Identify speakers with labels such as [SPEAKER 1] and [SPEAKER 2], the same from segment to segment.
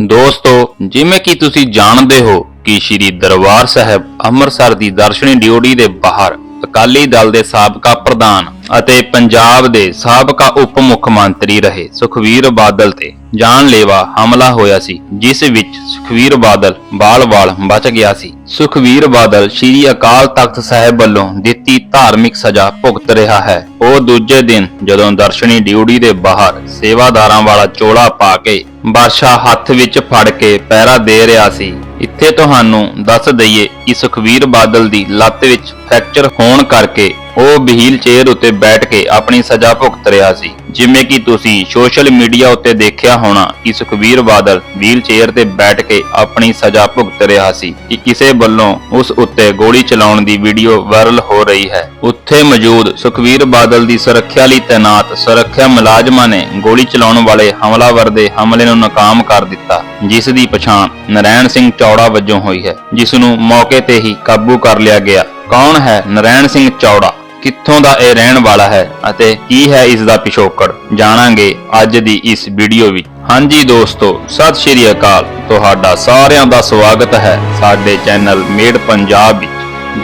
[SPEAKER 1] ਦੋਸਤੋ, ਜਿਵੇਂ ਕਿ ਤੁਸੀਂ ਜਾਣਦੇ ਹੋ ਕਿ ਸ੍ਰੀ ਦਰਬਾਰ ਸਾਹਿਬ ਅੰਮ੍ਰਿਤਸਰ ਦੀ ਦਰਸ਼ਨੀ ਡਿਊਟੀ ਦੇ ਬਾਹਰ ਅਕਾਲੀ ਦਲ ਦੇ ਸਾਬਕਾ ਪ੍ਰਧਾਨ ਅਤੇ ਪੰਜਾਬ ਦੇ ਸਾਬਕਾ ਉਪ ਮੁੱਖ ਮੰਤਰੀ ਰਹੇ ਸੁਖਵੀਰ ਬਾਦਲ ਤੇ ਜਾਨਲੇਵਾ ਹਮਲਾ ਹੋਇਆ ਸੀ, ਜਿਸ ਵਿੱਚ ਸੁਖਵੀਰ ਬਾਦਲ ਬਾਲ-ਬਾਲ ਬਚ ਗਿਆ ਸੀ। ਸੁਖਵੀਰ ਬਾਦਲ ਸ੍ਰੀ ਅਕਾਲ ਤਖਤ ਸਾਹਿਬ ਵੱਲੋਂ ਦਿੱਤੀ ਧਾਰਮਿਕ ਸਜ਼ਾ ਭੁਗਤ ਰਿਹਾ ਹੈ। ਉਹ ਦੂਜੇ ਦਿਨ ਜਦੋਂ ਦਰਸ਼ਨੀ ਡਿਊਟੀ ਦੇ ਬਾਹਰ ਸੇਵਾਦਾਰਾਂ ਵਾਲਾ ਚੋਲਾ ਪਾ ਕੇ ਬਾਦਸ਼ਾਹ ਹੱਥ ਵਿੱਚ ਫੜ ਕੇ ਪਹਿਰਾ ਦੇ ਰਿਹਾ ਸੀ ਇੱਥੇ ਤੁਹਾਨੂੰ ਦੱਸ ਦਈਏ ਕਿ ਸੁਖਵੀਰ ਬਾਦਲ ਦੀ ਲੱਤ ਵਿੱਚ ਫ੍ਰੈਕਚਰ ਹੋਣ ਕਰਕੇ ਉਹ ਵਹੀਲ ਚੇਅਰ ਉੱਤੇ ਬੈਠ ਕੇ ਆਪਣੀ ਸਜ਼ਾ ਭੁਗਤ ਰਿਹਾ ਸੀ। ਜਿਵੇਂ ਕਿ ਤੁਸੀਂ ਸੋਸ਼ਲ ਮੀਡੀਆ ਉੱਤੇ ਦੇਖਿਆ ਹੋਣਾ ਕਿ ਸੁਖਵੀਰ ਬਾਦਲ ਵੀਲ ਚੇਅਰ ਤੇ ਬੈਠ ਕੇ ਆਪਣੀ ਸਜ਼ਾ ਭੁਗਤ ਰਿਹਾ ਸੀ ਕਿ ਕਿਸੇ ਵੱਲੋਂ ਉਸ ਉੱਤੇ ਗੋਲੀ ਚਲਾਉਣ ਦੀ ਵੀਡੀਓ ਵਾਇਰਲ ਹੋ ਰਹੀ ਹੈ। ਉੱਥੇ ਮੌਜੂਦ ਸੁਖਵੀਰ ਬਾਦਲ ਦੀ ਸੁਰੱਖਿਆ ਲਈ ਤਾਇਨਾਤ ਸੁਰੱਖਿਆ ਮੁਲਾਜ਼ਮਾਂ ਨੇ ਗੋਲੀ ਚਲਾਉਣ ਵਾਲੇ ਹਮਲਾਵਰ ਦੇ ਹਮਲੇ ਨੂੰ ਨਾਕਾਮ ਕਰ ਦਿੱਤਾ, ਜਿਸ ਦੀ ਪਛਾਣ ਨਰੈਣ ਸਿੰਘ ਚੌੜਾ ਵਜੋਂ ਹੋਈ ਹੈ, ਜਿਸ ਨੂੰ ਮੌਕੇ ਤੇ ਹੀ ਕਾਬੂ ਕਰ ਲਿਆ ਗਿਆ। ਕੌਣ ਹੈ ਨਰੈਣ ਸਿੰਘ ਚੌੜਾ? ਕਿੱਥੋਂ ਦਾ ਇਹ ਰਹਿਣ ਵਾਲਾ ਹੈ ਅਤੇ ਕੀ ਹੈ ਇਸ ਦਾ ਪਿਛੋਕੜ, ਜਾਣਾਂਗੇ ਅੱਜ ਦੀ ਇਸ ਵੀਡੀਓ ਵਿੱਚ। ਹਾਂਜੀ ਦੋਸਤੋ, ਸਤਿ ਸ਼੍ਰੀ ਅਕਾਲ। ਤੁਹਾਡਾ ਸਾਰਿਆਂ ਦਾ ਸਵਾਗਤ ਹੈ ਸਾਡੇ ਚੈਨਲ ਮੇਡ ਪੰਜਾਬ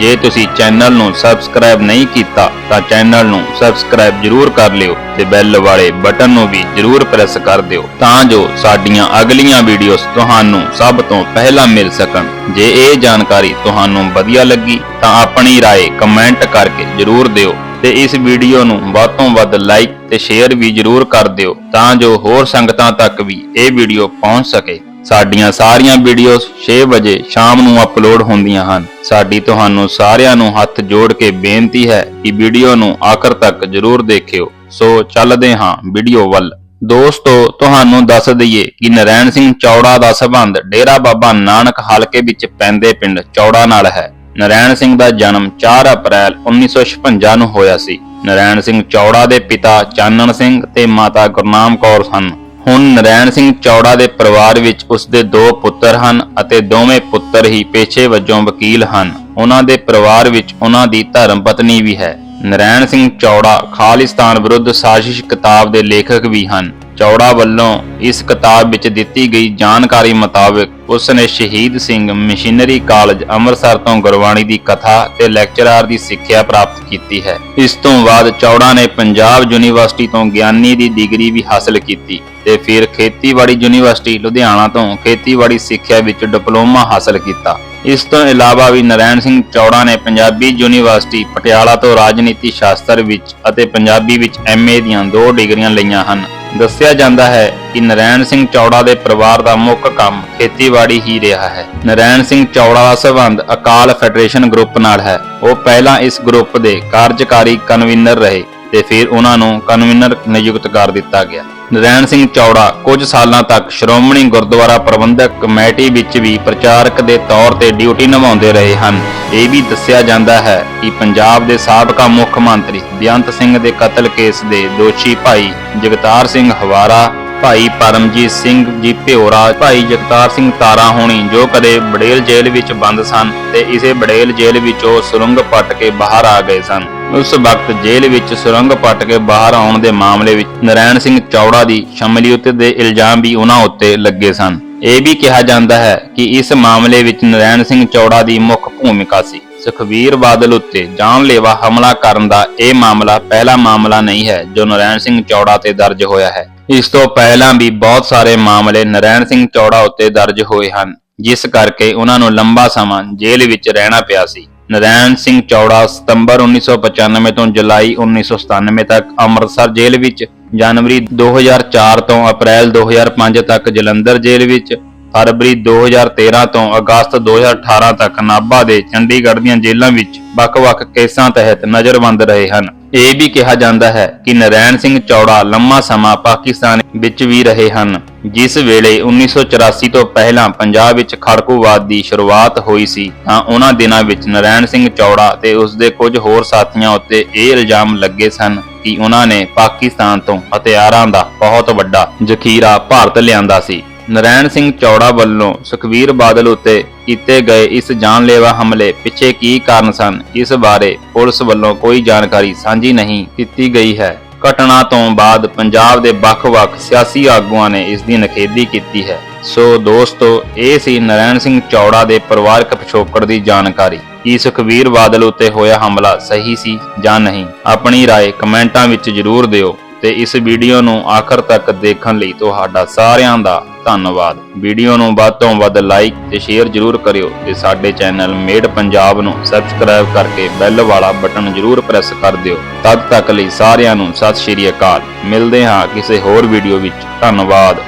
[SPEAKER 1] ਜੇ ਤੁਸੀਂ ਚੈਨਲ ਨੂੰ ਸਬਸਕ੍ਰਾਈਬ ਨਹੀਂ ਕੀਤਾ ਤਾਂ ਚੈਨਲ ਨੂੰ ਸਬਸਕ੍ਰਾਈਬ ਜਰੂਰ ਕਰ ਲਿਓ ਤੇ ਬੈਲ ਵਾਲੇ ਬਟਨ ਨੂੰ ਵੀ ਜਰੂਰ ਪ੍ਰੈਸ ਕਰ ਦਿਓ ਤਾਂ ਜੋ ਸਾਡੀਆਂ ਅਗਲੀਆਂ ਵੀਡੀਓਜ਼ ਤੁਹਾਨੂੰ ਸਭ ਤੋਂ ਪਹਿਲਾਂ ਮਿਲ ਸਕਣ ਜੇ ਇਹ ਜਾਣਕਾਰੀ ਤੁਹਾਨੂੰ ਵਧੀਆ ਲੱਗੀ ਤਾਂ ਆਪਣੀ رائے ਕਮੈਂਟ ਕਰਕੇ ਜਰੂਰ ਦਿਓ ਤੇ ਇਸ ਵੀਡੀਓ ਨੂੰ ਵੱਧ ਤੋਂ ਵੱਧ ਲਾਈਕ ਤੇ ਸ਼ੇਅਰ ਵੀ ਜਰੂਰ ਕਰ ਦਿਓ ਤਾਂ ਜੋ ਹੋਰ ਸੰਗਤਾਂ ਤੱਕ ਵੀ ਇਹ ਵੀਡੀਓ ਪਹੁੰਚ ਸਕੇ ਸਾਡੀਆਂ ਸਾਰੀਆਂ ਵੀਡੀਓਜ਼ 6 ਵਜੇ ਸ਼ਾਮ ਨੂੰ ਅਪਲੋਡ ਹੁੰਦੀਆਂ ਹਨ। ਸਾਡੀ ਤੁਹਾਨੂੰ ਸਾਰਿਆਂ ਨੂੰ ਹੱਥ ਜੋੜ ਕੇ ਬੇਨਤੀ ਹੈ ਕਿ ਵੀਡੀਓ ਨੂੰ ਆਖਰ ਤੱਕ ਜਰੂਰ ਦੇਖਿਓ। ਸੋ ਚੱਲਦੇ ਹਾਂ ਵੀਡੀਓ ਵੱਲ। ਦੋਸਤੋ, ਤੁਹਾਨੂੰ ਦੱਸ ਦਈਏ ਕਿ ਨਰੈਣ ਸਿੰਘ ਚੌੜਾ ਦਾ ਸਬੰਧ ਡੇਰਾ ਬਾਬਾ ਨਾਨਕ ਹਲਕੇ ਵਿੱਚ ਪੈਂਦੇ ਪਿੰਡ ਚੌੜਾ ਨਾਲ ਹੈ। ਨਰੈਣ ਸਿੰਘ ਦਾ ਜਨਮ 4 ਅਪ੍ਰੈਲ 1956 ਨੂੰ ਹੋਇਆ ਸੀ। ਨਰੈਣ ਸਿੰਘ ਚੌੜਾ ਦੇ ਪਿਤਾ ਚਾਨਣ ਸਿੰਘ ਤੇ ਮਾਤਾ ਗੁਰਨਾਮ ਕੌਰ ਸਨ। ਹੁਣ ਨਰੈਣ ਸਿੰਘ ਚੌੜਾ ਦੇ ਪਰਿਵਾਰ ਵਿੱਚ ਉਸਦੇ ਦੋ ਪੁੱਤਰ ਹਨ ਅਤੇ ਦੋਵੇਂ ਪੁੱਤਰ ਹੀ ਪੇਸ਼ੇ ਵਜੋਂ ਵਕੀਲ ਹਨ। ਉਹਨਾਂ ਦੇ ਪਰਿਵਾਰ ਵਿੱਚ ਉਹਨਾਂ ਦੀ ਧਰਮ ਪਤਨੀ ਵੀ ਹੈ। ਨਰੈਣ ਸਿੰਘ ਚੌੜਾ ਖਾਲਿਸਤਾਨ ਵਿਰੁੱਧ ਸਾਜ਼ਿਸ਼ ਕਿਤਾਬ ਦੇ ਲੇਖਕ ਵੀ ਹਨ। ਚੌੜਾ ਵੱਲੋਂ ਇਸ ਕਿਤਾਬ ਵਿੱਚ ਦਿੱਤੀ ਗਈ ਜਾਣਕਾਰੀ ਮੁਤਾਬਕ ਉਸ ਨੇ ਸ਼ਹੀਦ ਸਿੰਘ ਮਿਸ਼ਨਰੀ ਕਾਲਜ ਅੰਮ੍ਰਿਤਸਰ ਤੋਂ ਗੁਰਬਾਣੀ ਦੀ ਕਥਾ ਤੇ ਲੈਕਚਰਾਰ ਦੀ ਸਿੱਖਿਆ ਪ੍ਰਾਪਤ ਕੀਤੀ ਹੈ। ਇਸ ਤੋਂ ਬਾਅਦ ਚੌੜਾ ਨੇ ਪੰਜਾਬ ਯੂਨੀਵਰਸਿਟੀ ਤੋਂ ਗਿਆਨੀ ਦੀ ਡਿਗਰੀ ਵੀ ਹਾਸਲ ਕੀਤੀ ਤੇ ਫਿਰ ਖੇਤੀਬਾੜੀ ਯੂਨੀਵਰਸਿਟੀ ਲੁਧਿਆਣਾ ਤੋਂ ਖੇਤੀਬਾੜੀ ਸਿੱਖਿਆ ਵਿੱਚ ਡਿਪਲੋਮਾ ਹਾਸਲ ਕੀਤਾ। ਇਸ ਤੋਂ ਇਲਾਵਾ ਵੀ ਨਰੈਣ ਸਿੰਘ ਚੌੜਾ ਨੇ ਪੰਜਾਬੀ ਯੂਨੀਵਰਸਿਟੀ ਪਟਿਆਲਾ ਤੋਂ ਰਾਜਨੀਤੀ ਸ਼ਾਸਤਰ ਵਿੱਚ ਅਤੇ ਪੰਜਾਬੀ ਵਿੱਚ ਐਮਏ ਦੀਆਂ ਦੋ ਡਿਗਰੀਆਂ ਲਈਆਂ ਹਨ। ਦੱਸਿਆ ਜਾਂਦਾ ਹੈ ਕਿ ਨਰੈਣ ਸਿੰਘ ਚੌੜਾ ਦੇ ਪਰਿਵਾਰ ਦਾ ਮੁੱਖ ਕੰਮ ਖੇਤੀਬਾੜੀ ਹੀ ਰਿਹਾ ਹੈ। ਨਰੈਣ ਸਿੰਘ ਚੌੜਾ ਦਾ ਸੰਬੰਧ ਅਕਾਲ ਫੈਡਰੇਸ਼ਨ ਗਰੁੱਪ ਨਾਲ ਹੈ। ਉਹ ਪਹਿਲਾਂ ਇਸ ਗਰੁੱਪ ਦੇ ਕਾਰਜਕਾਰੀ ਕਨਵੀਨਰ ਰਹੇ ਤੇ ਫਿਰ ਉਹਨਾਂ ਨੂੰ ਕਨਵੀਨਰ ਨਿਯੁਕਤ ਕਰ ਦਿੱਤਾ ਗਿਆ। ਨਰੈਣ ਸਿੰਘ ਚੌੜਾ ਕੁਝ ਸਾਲਾਂ ਤੱਕ ਸ਼੍ਰੋਮਣੀ ਗੁਰਦੁਆਰਾ ਪ੍ਰਬੰਧਕ ਕਮੇਟੀ ਵਿੱਚ ਵੀ ਪ੍ਰਚਾਰਕ ਦੇ ਤੌਰ ਤੇ ਡਿਊਟੀ ਨਿਭਾਉਂਦੇ ਰਹੇ ਹਨ। ਇਹ ਵੀ ਦੱਸਿਆ ਜਾਂਦਾ ਹੈ ਕਿ ਪੰਜਾਬ ਦੇ ਸਾਬਕਾ ਮੁੱਖ ਮੰਤਰੀ ਬੇਅੰਤ ਸਿੰਘ ਦੇ ਕਤਲ ਕੇਸ ਦੇ ਦੋਸ਼ੀ ਭਾਈ ਜਗਤਾਰ ਸਿੰਘ ਹਵਾਰਾ ਭਾਈ ਪਰਮਜੀਤ ਸਿੰਘ ਜੀ ਭਿਓਰਾ, ਭਾਈ ਜਗਤਾਰ ਸਿੰਘ ਤਾਰਾ ਹੋਣੀ, ਜੋ ਕਦੇ ਬੜੇਲ ਜੇਲ੍ਹ ਵਿੱਚ ਬੰਦ ਸਨ ਤੇ ਇਸੇ ਬੜੇਲ ਜੇਲ੍ਹ ਵਿੱਚੋਂ ਸੁਰੰਗ ਪੱਟ ਕੇ ਬਾਹਰ ਆ ਗਏ ਸਨ। ਉਸ ਵਕਤ ਜੇਲ੍ਹ ਵਿੱਚ ਸੁਰੰਗ ਪੱਟ ਕੇ ਬਾਹਰ ਆਉਣ ਦੇ ਮਾਮਲੇ ਵਿੱਚ ਨਰੈਣ ਸਿੰਘ ਚੌੜਾ ਦੀ ਸ਼ਮੂਲੀਅਤ ਦੇ ਇਲਜ਼ਾਮ ਵੀ ਉਹਨਾਂ ਉੱਤੇ ਲੱਗੇ ਸਨ। ਇਹ ਵੀ ਕਿਹਾ ਜਾਂਦਾ ਹੈ ਕਿ ਇਸ ਮਾਮਲੇ ਵਿੱਚ ਨਰੈਣ ਸਿੰਘ ਚੌੜਾ ਦੀ ਮੁੱਖ ਭੂਮਿਕਾ ਸੀ। ਸੁਖਵੀਰ ਬਾਦਲ ਉੱਤੇ ਜਾਨਲੇਵਾ ਹਮਲਾ ਕਰਨ ਦਾ ਇਹ ਮਾਮਲਾ ਪਹਿਲਾ ਮਾਮਲਾ ਨਹੀਂ ਹੈ ਜੋ ਨਰੈਣ ਸਿੰਘ ਚੌੜਾ ਤੇ ਦਰਜ ਹੋਇਆ ਹੈ। ਇਸ ਤੋਂ ਪਹਿਲਾਂ ਵੀ ਬਹੁਤ ਸਾਰੇ ਮਾਮਲੇ ਨਰੈਣ ਸਿੰਘ ਚੌੜਾ ਉੱਤੇ ਦਰਜ ਹੋਏ ਹਨ, ਜਿਸ ਕਰਕੇ ਉਹਨਾਂ ਨੂੰ ਲੰਬਾ ਸਮਾਂ ਜੇਲ੍ਹ ਵਿੱਚ ਰਹਿਣਾ ਪਿਆ ਸੀ। ਨਰੈਣ ਸਿੰਘ ਚੌੜਾ ਸਤੰਬਰ 1995 ਤੋਂ ਜੁਲਾਈ 1997 ਤੱਕ ਅੰਮ੍ਰਿਤਸਰ ਜੇਲ੍ਹ ਵਿੱਚ, ਜਨਵਰੀ 2004 ਤੋਂ ਅਪ੍ਰੈਲ 2005 ਤੱਕ ਜਲੰਧਰ ਜੇਲ੍ਹ ਵਿੱਚ, ਫਰਵਰੀ 2013 ਤੋਂ ਅਗਸਤ 2018 ਤੱਕ ਨਾਭਾ ਦੇ ਚੰਡੀਗੜ੍ਹ ਦੀਆਂ ਜੇਲ੍ਹਾਂ ਵਿੱਚ ਵੱਖ-ਵੱਖ ਕੇਸਾਂ ਤਹਿਤ ਨਜ਼ਰਬੰਦ ਰਹੇ ਹਨ। ਇਹ ਵੀ ਕਿਹਾ ਜਾਂਦਾ ਹੈ ਕਿ ਨਰੈਣ ਸਿੰਘ ਚੌੜਾ ਲੰਮਾ ਸਮਾਂ ਪਾਕਿਸਤਾਨ ਵਿੱਚ ਵੀ ਰਹੇ ਹਨ, ਜਿਸ ਵੇਲੇ 1984 ਤੋਂ ਪਹਿਲਾਂ ਪੰਜਾਬ ਵਿੱਚ ਖੜਕੂਵਾਦ ਦੀ ਸ਼ੁਰੂਆਤ ਹੋਈ ਸੀ, ਤਾਂ ਉਹਨਾਂ ਦਿਨਾਂ ਵਿੱਚ ਨਰੈਣ ਸਿੰਘ ਚੌੜਾ ਤੇ ਉਸ ਦੇ ਕੁਝ ਹੋਰ ਸਾਥੀਆਂ ਉੱਤੇ ਇਹ ਇਲਜ਼ਾਮ ਲੱਗੇ ਸਨ ਕਿ ਉਹਨਾਂ ਨੇ ਪਾਕਿਸਤਾਨ ਤੋਂ ਹਥਿਆਰਾਂ ਦਾ ਬਹੁਤ ਵੱਡਾ ਜ਼ਖੀਰਾ ਭਾਰਤ ਲਿਆਂਦਾ ਸੀ। ਨਰੈਣ ਸਿੰਘ ਚੌੜਾ ਵੱਲੋਂ ਸੁਖਵੀਰ ਬਾਦਲ ਉੱਤੇ ਕੀਤੇ ਗਏ ਇਸ ਜਾਨਲੇਵਾ ਹਮਲੇ ਪਿੱਛੇ ਕੀ ਕਾਰਨ ਸਨ ਇਸ ਬਾਰੇ ਪੁਲਿਸ ਵੱਲੋਂ ਕੋਈ ਜਾਣਕਾਰੀ ਸਾਂਝੀ ਨਹੀਂ ਕੀਤੀ ਗਈ ਹੈ ਘਟਨਾ ਤੋਂ ਬਾਅਦ ਪੰਜਾਬ ਦੇ ਵੱਖ-ਵੱਖ ਸਿਆਸੀ ਆਗੂਆਂ ਨੇ ਇਸ ਦੀ ਨਖੇਦੀ ਕੀਤੀ ਹੈ ਸੋ ਦੋਸਤੋ ਇਹ ਸੀ ਨਰੈਣ ਸਿੰਘ ਚੌੜਾ ਦੇ ਪਰਿਵਾਰਕ ਪਿਛੋਕੜ ਦੀ ਜਾਣਕਾਰੀ ਕੀ ਸੁਖਬੀਰ ਬਾਦਲ ਉੱਤੇ ਹੋਇਆ ਹਮਲਾ ਸਹੀ ਸੀ ਜਾਂ ਨਹੀਂ ਆਪਣੀ رائے ਕਮੈਂਟਾਂ ਵਿੱਚ ਜਰੂਰ ਦਿਓ ਤੇ ਇਸ ਵੀਡੀਓ ਨੂੰ ਆਖਰ ਤੱਕ ਦੇਖਣ ਲਈ ਤੁਹਾਡਾ ਸਾਰਿਆਂ ਦਾ ਧੰਨਵਾਦ। ਵੀਡੀਓ ਨੂੰ ਵੱਧ ਤੋਂ ਵੱਧ ਲਾਈਕ ਤੇ ਸ਼ੇਅਰ ਜਰੂਰ ਕਰਿਓ ਤੇ ਸਾਡੇ ਚੈਨਲ ਮੇਡ ਪੰਜਾਬ ਨੂੰ ਸਬਸਕ੍ਰਾਈਬ ਕਰਕੇ ਬੈਲ ਵਾਲਾ ਬਟਨ ਜਰੂਰ ਪ੍ਰੈਸ ਕਰ ਦਿਓ। ਤਦ ਤੱਕ ਲਈ ਸਾਰਿਆਂ ਨੂੰ ਸਤਿ ਸ਼੍ਰੀ ਅਕਾਲ। ਮਿਲਦੇ ਹਾਂ ਕਿਸੇ ਹੋਰ ਵੀਡੀਓ ਵਿੱਚ। ਧੰਨਵਾਦ।